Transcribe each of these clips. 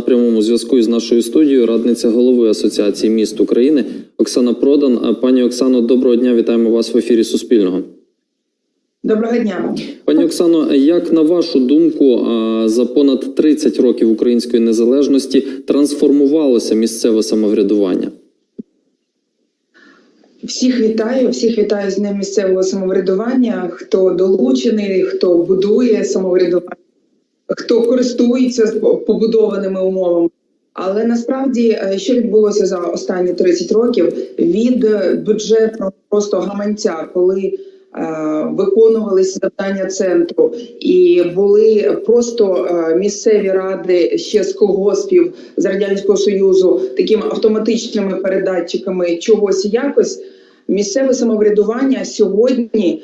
на прямому зв'язку із нашою студією радниця голови Асоціації міст України Оксана Продан. Пані Оксано, доброго дня. Вітаємо вас в ефірі Суспільного. Доброго дня. Пані Оксано, як на вашу думку, за понад 30 років української незалежності трансформувалося місцеве самоврядування? Всіх вітаю, всіх вітаю з Днем місцевого самоврядування. Хто долучений, хто будує самоврядування, хто користується побудованими умовами. Але насправді, е, що відбулося за останні 30 років від е, бюджетного просто гаманця, коли е, виконувалися завдання центру, і були просто місцеві ради ще з колгоспів з радянського союзу такими автоматичними передатчиками чогось якось. Місцеве самоврядування сьогодні,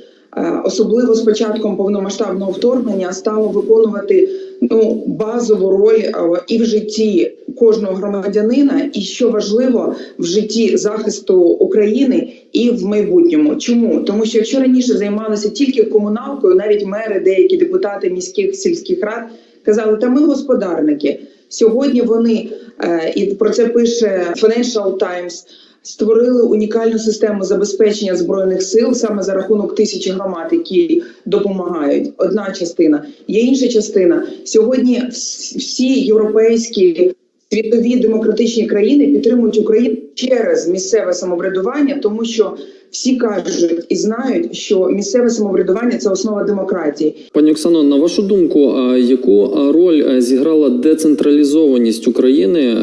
особливо з початком повномасштабного вторгнення, стало виконувати ну базову роль е, і в житті кожного громадянина, і що важливо в житті захисту України і в майбутньому. Чому тому, що якщо раніше займалися тільки комуналкою, навіть мери, деякі депутати міських сільських рад казали, та ми господарники. Сьогодні вони е, і про це пише Financial Times, створили унікальну систему забезпечення збройних сил саме за рахунок тисячі громад, які допомагають. Одна частина є інша частина. Сьогодні всі європейські світові демократичні країни підтримують Україну через місцеве самоврядування, тому що всі кажуть і знають, що місцеве самоврядування це основа демократії. Пані Оксано, на вашу думку, яку роль е, зіграла децентралізованість України е,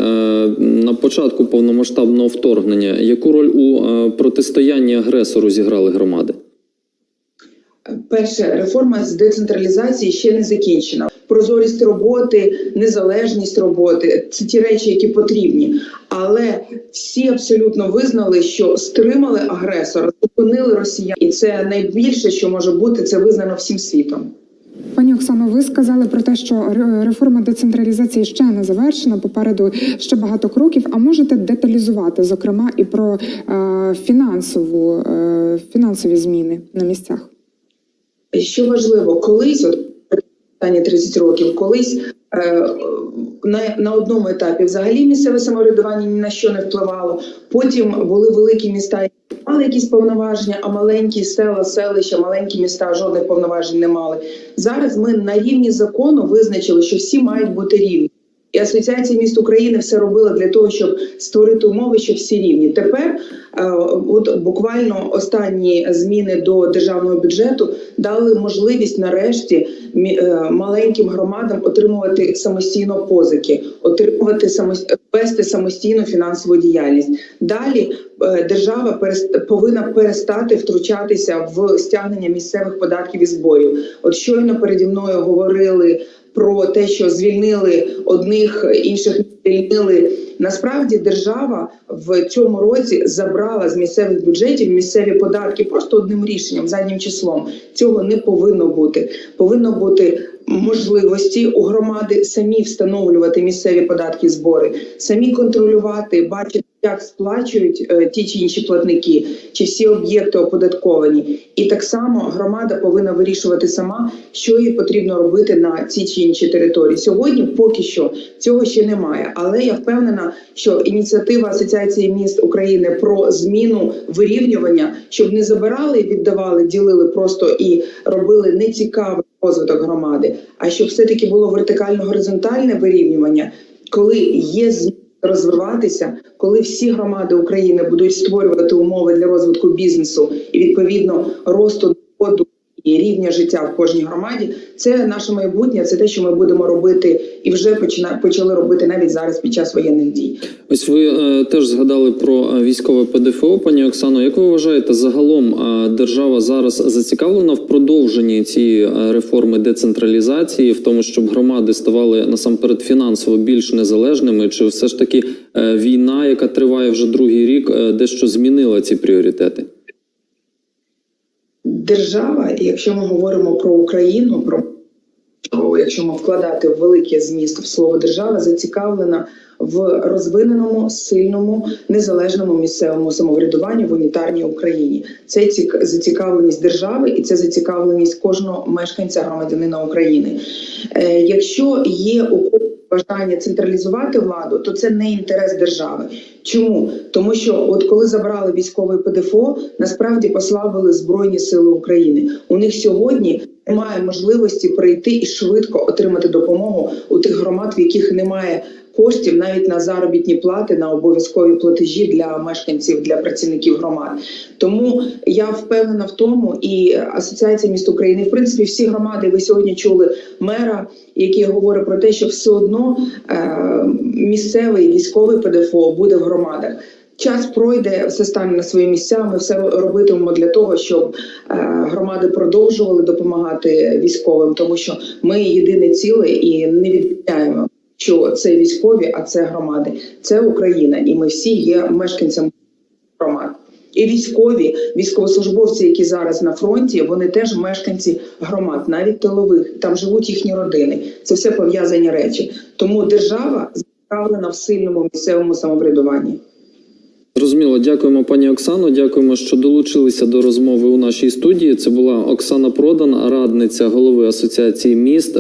на початку повномасштабного вторгнення? Яку роль у е, протистоянні агресору зіграли громади? Перше, реформа з децентралізації ще не закінчена. Прозорість роботи, незалежність роботи це ті речі, які потрібні. Але всі абсолютно визнали, що стримали агресора, зупинили росіян, і це найбільше, що може бути, це визнано всім світом. Пані Оксано, ви сказали про те, що реформа децентралізації ще не завершена. Попереду ще багато кроків. А можете деталізувати, зокрема, і про е, фінансову е, фінансові зміни на місцях? Що важливо, колись от останні 30 років, колись е, на, на одному етапі взагалі місцеве самоврядування ні на що не впливало. Потім були великі міста, які мали якісь повноваження, а маленькі села, селища, маленькі міста жодних повноважень не мали. Зараз ми на рівні закону визначили, що всі мають бути рівні. І Асоціація міст України все робила для того, щоб створити умови, що всі рівні. Тепер, е, от буквально останні зміни до державного бюджету дали можливість нарешті е, маленьким громадам отримувати самостійно позики, отримувати самос- вести самостійну фінансову діяльність. Далі е, держава повинна перестати втручатися в стягнення місцевих податків і зборів. От щойно переді мною говорили про те, що звільнили одних, інших звільнили. Насправді держава в цьому році забрала з місцевих бюджетів місцеві податки просто одним рішенням, заднім числом. Цього не повинно бути. Повинно бути можливості у громади самі встановлювати місцеві податки збори, самі контролювати, бачити, як сплачують е, ті чи інші платники, чи всі об'єкти оподатковані. І так само громада повинна вирішувати сама, що їй потрібно робити на цій чи іншій території. Сьогодні поки що цього ще немає. Але я впевнена, що ініціатива Асоціації міст України про зміну вирівнювання, щоб не забирали, віддавали, ділили просто і робили нецікавий розвиток громади, а щоб все таки було вертикально-горизонтальне вирівнювання, коли є зміни розвиватися, коли всі громади України будуть створювати умови для розвитку бізнесу і відповідно росту доходу і рівня життя в кожній громаді, це наше майбутнє, це те, що ми будемо робити, і вже почина, почали робити навіть зараз під час воєнних дій. Ось ви е, теж згадали про е, військове ПДФО, пані Оксано. Як ви вважаєте, загалом е, держава зараз зацікавлена в продовженні цієї е, реформи децентралізації, в тому, щоб громади ставали насамперед фінансово більш незалежними? Чи все ж таки е, війна, яка триває вже другий рік, е, дещо змінила ці пріоритети? Держава, якщо ми говоримо про Україну, про якщо ми вкладати велике зміст в слово держава, зацікавлена в розвиненому, сильному, незалежному місцевому самоврядуванні в унітарній Україні. Це цік- зацікавленість держави і це зацікавленість кожного мешканця громадянина України. Е, якщо є у бажання централізувати владу, то це не інтерес держави. Чому? Тому що от коли забрали військовий ПДФО, насправді послабили Збройні Сили України. У них сьогодні немає можливості прийти і швидко отримати допомогу у тих громад, в яких немає коштів навіть на заробітні плати, на обов'язкові платежі для мешканців, для працівників громад. Тому я впевнена в тому, і Асоціація міст України, в принципі, всі громади, ви сьогодні чули мера, який говорить про те, що все одно е, місцевий військовий ПДФО буде в громадах. Час пройде, все стане на свої місця. Ми все робитимемо для того, щоб е, громади продовжували допомагати військовим, тому що ми єдине ціле і не відміняємо, що це військові, а це громади. Це Україна, і ми всі є мешканцями громад. І військові, військовослужбовці, які зараз на фронті, вони теж мешканці громад, навіть тилових. Там живуть їхні родини. Це все пов'язані речі. Тому держава зацікавлена в сильному місцевому самоврядуванні. Зрозуміло, дякуємо, пані Оксано. Дякуємо, що долучилися до розмови у нашій студії. Це була Оксана Продан, радниця голови асоціації міст.